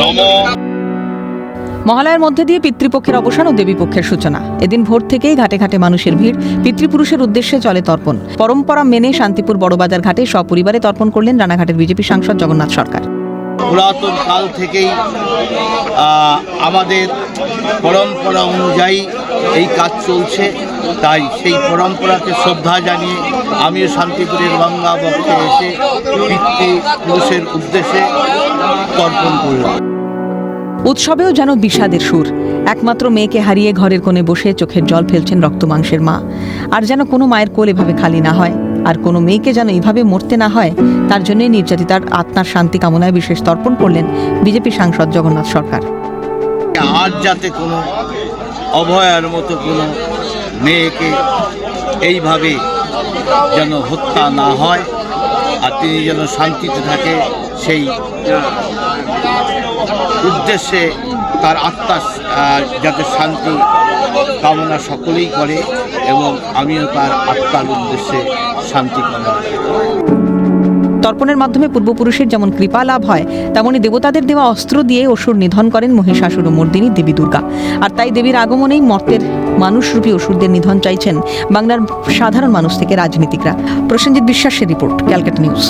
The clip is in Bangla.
নম মহালয়ার মধ্যে দিয়ে পিতৃপক্ষের অবসান ও দেবীপক্ষের সূচনা। এদিন ভোর থেকেই ঘাটে ঘাটে মানুষের ভিড়, পিতৃপুরুষের উদ্দেশ্যে চলে তর্পণ। পরম্পরা মেনে শান্তিপুর বড়বাজার ঘাটে সপরিবারে তর্পণ করলেন রানাঘাটের বিজেপি সাংসদ জগন্নাথ সরকার। পুরাতন কাল থেকেই আমাদের পরম্পরা অনুযায়ী এই কাজ চলছে, তাই সেই পরম্পরাকে শ্রদ্ধা জানিয়ে আমিও শান্তিপুরের গঙ্গা বক্ষে এসে পিতৃ পুরুষের উদ্দেশ্যে তর্পণ করলাম। উৎসবেও যেন বিষাদের সুর। একমাত্র মেয়েকে হারিয়ে ঘরের কোণে বসে চোখের জল ফেলছেন রক্ত মাংসের মা। আর যেন কোনো মায়ের কোল এভাবে খালি না হয়। আর কোনো মেয়েকে যেন এভাবে মরতে না হয়, তার জন্যই নির্যাতিতার আত্মার শান্তি কামনায় বিশেষ তর্পণ করলেন বিজেপি সাংসদ জগন্নাথ সরকার। আর যাতে কোনো অভয়ার মতো কোনো মেয়েকে এইভাবে যেন হত্যা না হয় আর তিনি যেন শান্তিতে থাকে, সেই উদ্দেশ্যে তার আত্মা যাতে শান্তি কামনা সকলেই করে এবং আমিও তার আত্মার উদ্দেশ্যে শান্তি কামনা করি। তর্পণের মাধ্যমে পূর্বপুরুষের যেমন কৃপা লাভ হয়, তেমনি দেবতাদের দেওয়া অস্ত্র দিয়ে অসুর নিধন করেন মহিষাসুর মর্দিনী দেবী দুর্গা। আর তাই দেবীর আগমনেই মর্তের মানুষরূপী অসুরদের নিধন চাইছেন বাংলার সাধারণ মানুষ থেকে রাজনীতিকরা। প্রসেনজিৎ বিশ্বাসের রিপোর্ট, ক্যালকাটা নিউজ।